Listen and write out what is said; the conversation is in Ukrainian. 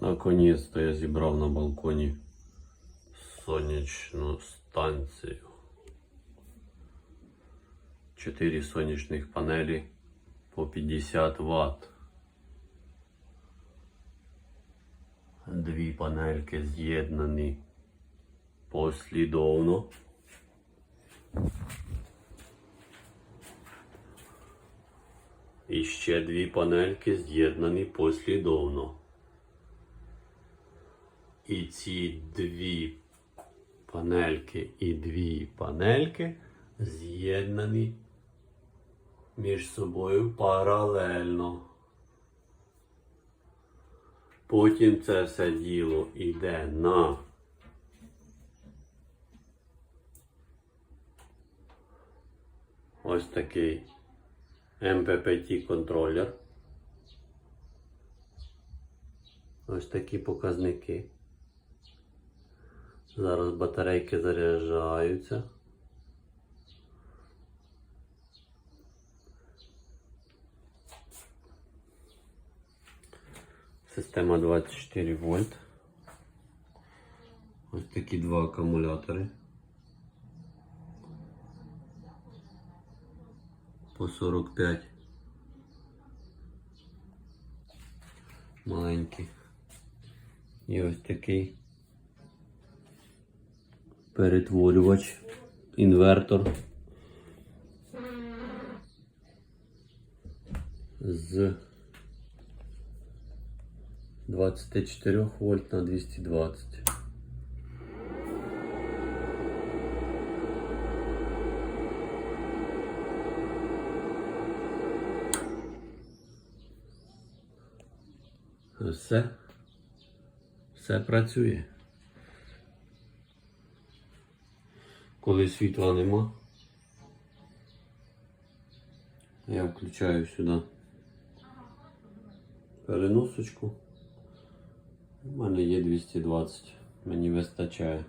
Наконець-то я зібрав на балконі сонячну станцію. Чотири сонячних панелі по 50 Вт. Дві панельки з'єднані послідовно. І ще дві панельки з'єднані послідовно. І ці дві панельки і дві панельки з'єднані між собою паралельно. Потім це все діло йде на ось такий MPPT контролер. Ось такі показники. Зараз батарейки заряджаються. Система 24 вольт. Ось такі два акумулятори. По 45. Маленький. І ось такий перетворювач, інвертор з 24 вольт на 220. Все. Все працює. Коли світла нема, я включаю сюди переносочку. У мене є 220, мені вистачає.